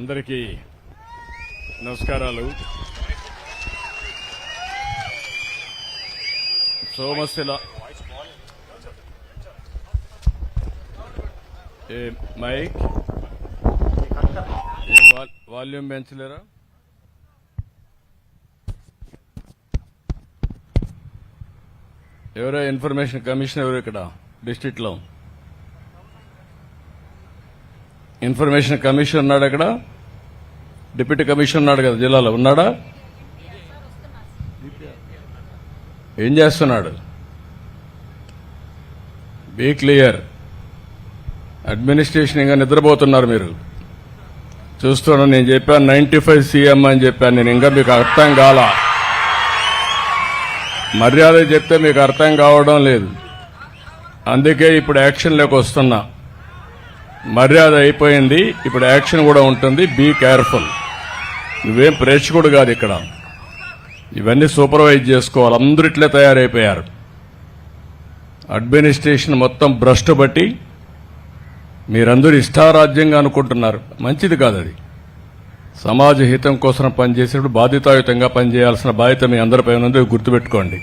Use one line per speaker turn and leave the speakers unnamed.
అందరికీ నమస్కారాలు. సోమశిల ఏ మైక్? ఏ వాల్యూమ్ పెంచలేరా? ఎవరో ఇన్ఫర్మేషన్ కమిషన్ ఎవరు ఇక్కడ డిస్టిక్లో ఇన్ఫర్మేషన్ కమిషన్ ఉన్నాడు అక్కడ? డిప్యూటీ కమిషన్ ఉన్నాడు కదా జిల్లాలో. ఉన్నాడా? ఏం చేస్తున్నాడు? Be clear. అడ్మినిస్ట్రేషన్ ఇంకా నిద్రపోతున్నారు మీరు. చూస్తున్నాను నేను చెప్పాను నైన్టీ ఫైవ్ సీఎం అని చెప్పాను. నేను ఇంకా మీకు అర్థం కాల? మర్యాద చెప్తే మీకు అర్థం కావడం లేదు. అందుకే ఇప్పుడు యాక్షన్లోకి వస్తున్నా. మర్యాద అయిపోయింది. ఇప్పుడు యాక్షన్ కూడా ఉంటుంది. Be careful. నువ్వేం ప్రేక్షకుడు కాదు ఇక్కడ. ఇవన్నీ సూపర్వైజ్ చేసుకోవాలి. అందరూ ఇట్లే తయారైపోయారు. అడ్మినిస్ట్రేషన్ మొత్తం భ్రష్టు బట్టి మీరందరూ ఇష్టారాజ్యంగా అనుకుంటున్నారు. మంచిది కాదు అది. సమాజ హితం కోసం పనిచేసేటప్పుడు బాధ్యతాయుతంగా పనిచేయాల్సిన బాధ్యత మీ అందరిపై ఉన్నది. గుర్తుపెట్టుకోండి.